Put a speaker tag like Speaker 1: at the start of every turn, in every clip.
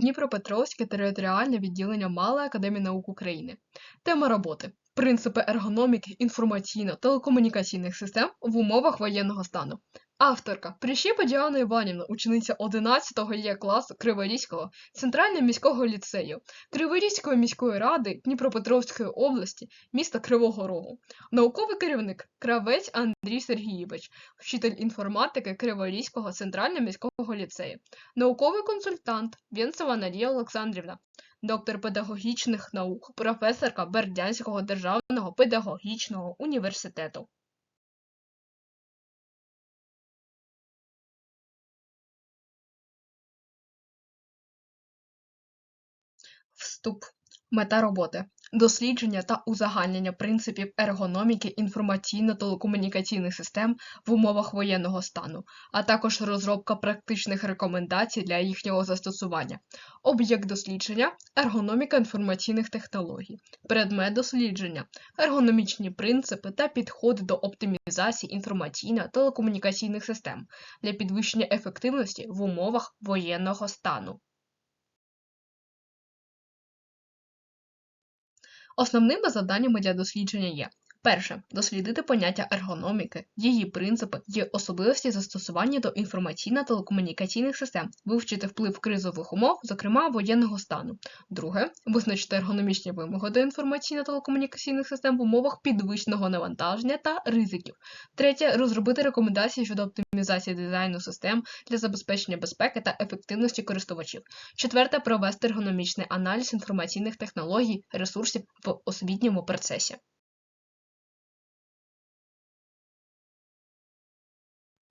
Speaker 1: Дніпропетровське територіальне відділення Малої академії наук України. Тема роботи принципи ергономіки інформаційно-телекомунікаційних систем в умовах воєнного стану. Авторка Прищепа Діана Іванівна, учениця 11-го Є класу Криворізького центрального міського ліцею Криворізької міської ради Дніпропетровської області, міста Кривого Рогу. Науковий керівник Кравець Андрій Сергійович, вчитель інформатики Криворізького центрального міського ліцею, науковий консультант Вєнцева Надія Олександрівна, доктор педагогічних наук, професорка Бердянського державного педагогічного університету. Вступ. Мета роботи дослідження та узагальнення принципів ергономіки інформаційно-телекомунікаційних систем в умовах воєнного стану, а також розробка практичних рекомендацій для їхнього застосування, об'єкт дослідження ергономіка інформаційних технологій, предмет дослідження, ергономічні принципи та підходи до оптимізації інформаційно-телекомунікаційних систем для підвищення ефективності в умовах воєнного стану. Основними завданнями для дослідження є перше дослідити поняття ергономіки, її принципи і особливості застосування до інформаційно-телекомунікаційних систем, вивчити вплив кризових умов, зокрема воєнного стану. Друге визначити ергономічні вимоги до інформаційно-телекомунікаційних систем в умовах підвищеного навантаження та ризиків. Третє розробити рекомендації щодо оптимізації дизайну систем для забезпечення безпеки та ефективності користувачів. Четверте провести ергономічний аналіз інформаційних технологій, ресурсів в освітньому процесі.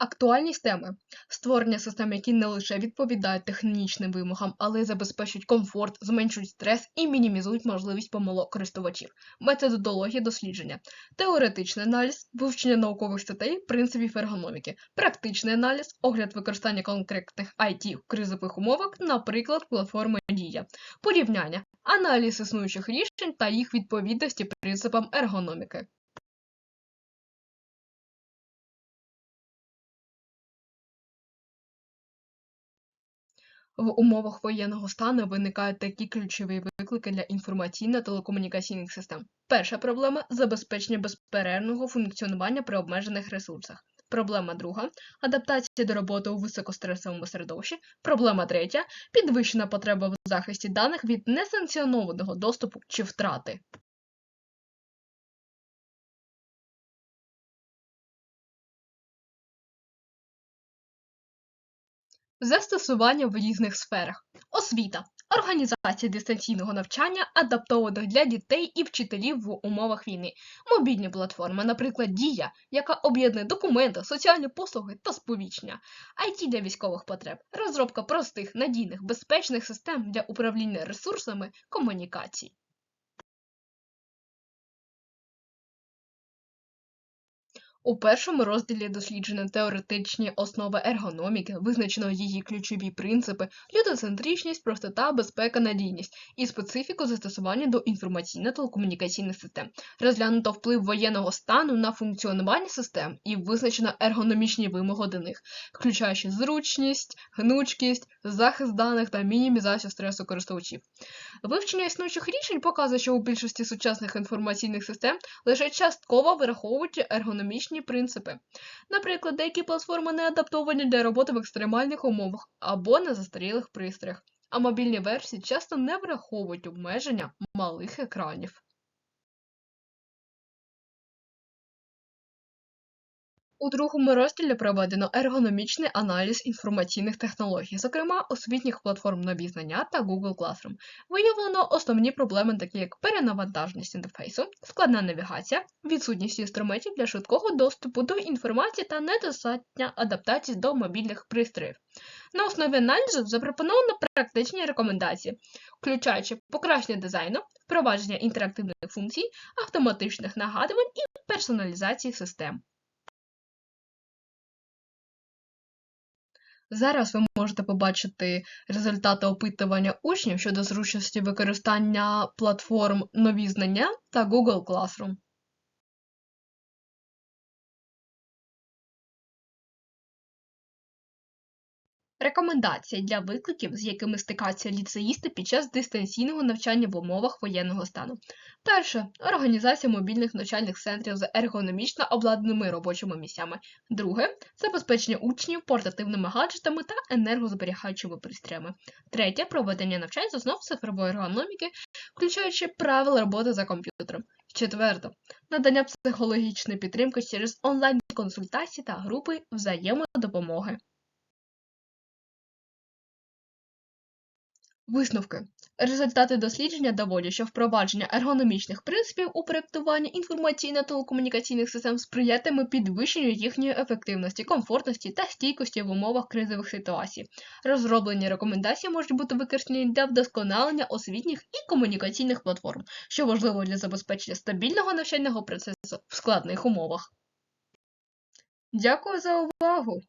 Speaker 1: Актуальність теми. Створення систем, які не лише відповідають технічним вимогам, але й забезпечують комфорт, зменшують стрес і мінімізують можливість помилок користувачів, методологія дослідження, теоретичний аналіз, вивчення наукових статей, принципів ергономіки, практичний аналіз, огляд використання конкретних IT в кризових умовах, наприклад, платформи Дія, порівняння, аналіз існуючих рішень та їх відповідності принципам ергономіки. В умовах воєнного стану виникають такі ключові виклики для інформаційно-телекомунікаційних систем. Перша проблема забезпечення безперервного функціонування при обмежених ресурсах. Проблема друга адаптація до роботи у високостресовому середовищі. Проблема третя підвищена потреба в захисті даних від несанкціонованого доступу чи втрати. Застосування в різних сферах: освіта, організація дистанційного навчання, адаптованих для дітей і вчителів в умовах війни, мобільні платформи, наприклад, Дія, яка об'єднує документи, соціальні послуги та сповіщення, IT для військових потреб, розробка простих, надійних, безпечних систем для управління ресурсами комунікацій. У першому розділі досліджено теоретичні основи ергономіки, визначено її ключові принципи, людоцентричність, простота, безпека, надійність і специфіку застосування до інформаційно-телекомунікаційних систем, розглянуто вплив воєнного стану на функціонування систем і визначено ергономічні вимоги до них, включаючи зручність, гнучкість, захист даних та мінімізацію стресу користувачів. Вивчення існуючих рішень показує, що у більшості сучасних інформаційних систем лише частково враховують ергономічні економічні принципи. Наприклад, деякі платформи не адаптовані для роботи в екстремальних умовах або на застарілих пристроях, а мобільні версії часто не враховують обмеження малих екранів. У другому розділі проведено ергономічний аналіз інформаційних технологій, зокрема освітніх платформ нові знання та Google Classroom. Виявлено основні проблеми, такі як перенавантаженість інтерфейсу, складна навігація, відсутність інструментів для швидкого доступу до інформації та недостатня адаптації до мобільних пристроїв. На основі аналізу запропоновано практичні рекомендації, включаючи покращення дизайну, впровадження інтерактивних функцій, автоматичних нагадувань і персоналізації систем. Зараз ви можете побачити результати опитування учнів щодо зручності використання платформ нові знання та Google Classroom. Рекомендації для викликів, з якими стикаються ліцеїсти під час дистанційного навчання в умовах воєнного стану. Перше організація мобільних навчальних центрів з ергономічно обладнаними робочими місцями. Друге забезпечення учнів портативними гаджетами та енергозберігаючими пристроями. Третє проведення навчань з основ цифрової ергономіки, включаючи правила роботи за комп'ютером. Четверте надання психологічної підтримки через онлайн-консультації та групи взаємодопомоги. Висновки. Результати дослідження доводять, що впровадження ергономічних принципів у проєктуванні інформаційно-телекомунікаційних систем сприятиме підвищенню їхньої ефективності, комфортності та стійкості в умовах кризових ситуацій. Розроблені рекомендації можуть бути використані для вдосконалення освітніх і комунікаційних платформ, що важливо для забезпечення стабільного навчального процесу в складних умовах. Дякую за увагу!